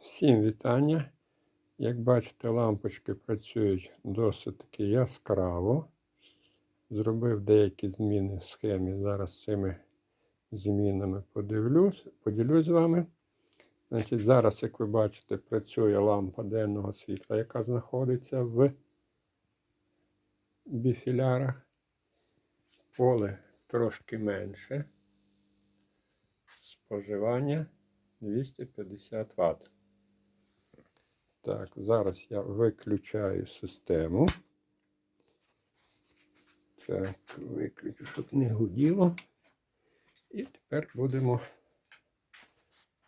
Всім вітання. Як бачите, лампочки працюють досить таки яскраво. Зробив деякі зміни в схемі. Зараз цими змінами подивлюсь, поділюсь з вами. Значить, зараз, як ви бачите, працює лампа денного світла, яка знаходиться в біфілярах. Поле трошки менше. Споживання 250 Вт. Так, зараз я виключаю систему. Так, виключу, щоб не гуділо. І тепер будемо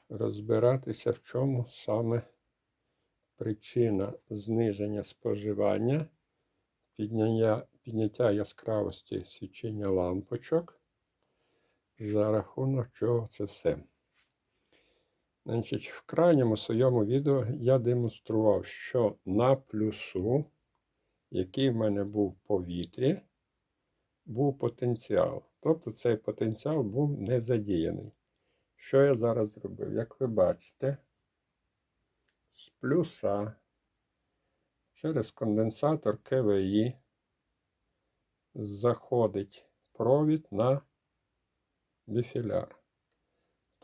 розбиратися, в чому саме причина зниження споживання, підняття, підняття яскравості свічення лампочок, за рахунок чого це все. Значить, в крайньому своєму відео я демонстрував, що на плюсу, який в мене був в повітрі, був потенціал. Тобто цей потенціал був не задіяний. Що я зараз зробив? Як ви бачите, з плюса через конденсатор КВІ заходить провід на біфіляр.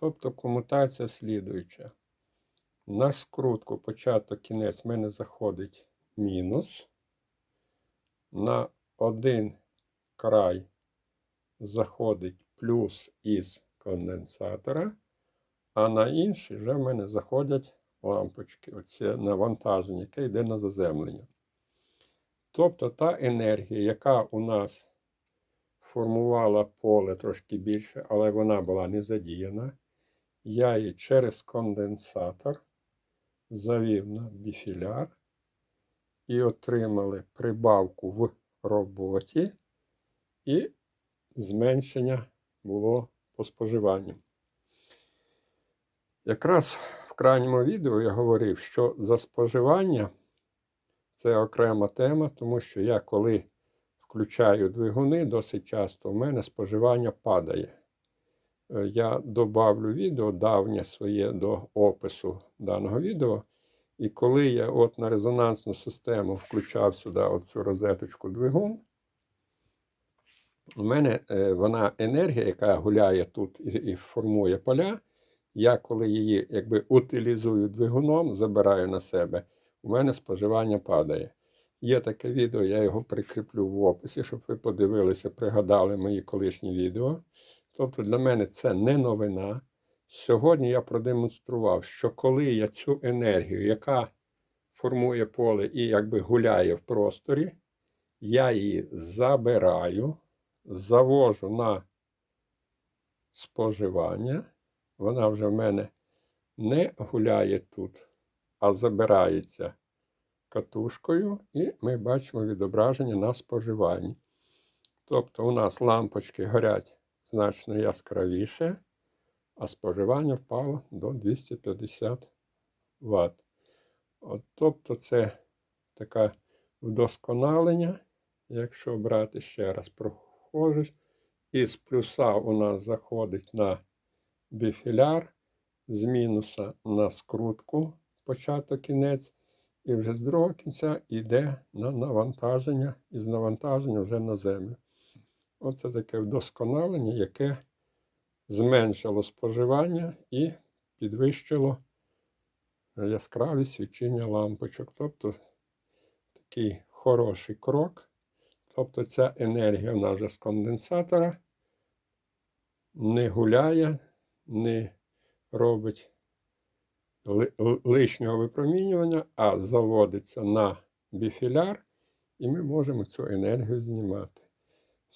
Тобто комутація слідуюча. На скрутку початок кінець в мене заходить мінус. На один край заходить плюс із конденсатора, а на інший вже в мене заходять лампочки. Оце навантаження, яке йде на заземлення. Тобто та енергія, яка у нас формувала поле трошки більше, але вона була не задіяна я її через конденсатор завів на біфіляр і отримали прибавку в роботі, і зменшення було по споживанню. Якраз в крайньому відео я говорив, що за споживання це окрема тема, тому що я коли включаю двигуни, досить часто в мене споживання падає. Е, я добавлю відео давнє своє до опису даного відео. І коли я от на резонансну систему включав сюди оцю розеточку двигун, у мене е, вона енергія, яка гуляє тут і, формує поля. Я коли її якби утилізую двигуном, забираю на себе, у мене споживання падає. Є таке відео, я його прикріплю в описі, щоб ви подивилися, пригадали мої колишні відео. Тобто для мене це не новина. Сьогодні я продемонстрував, що коли я цю енергію, яка формує поле і якби гуляє в просторі, я її забираю, завожу на споживання. Вона вже в мене не гуляє тут, а забирається катушкою, і ми бачимо відображення на споживанні. Тобто у нас лампочки горять значно яскравіше, а споживання впало до 250 Вт. Тобто це таке вдосконалення, якщо брати ще раз прохожусь, із плюса у нас заходить на біфіляр, з мінуса на скрутку початок кінець, і вже з другого кінця йде на навантаження, і з навантаження вже на землю. Оце таке вдосконалення, яке зменшило споживання і підвищило яскравість свічення лампочок. Тобто такий хороший крок. Тобто ця енергія в нас вже з конденсатора не гуляє, не робить лишнього випромінювання, а заводиться на біфіляр, і ми можемо цю енергію знімати.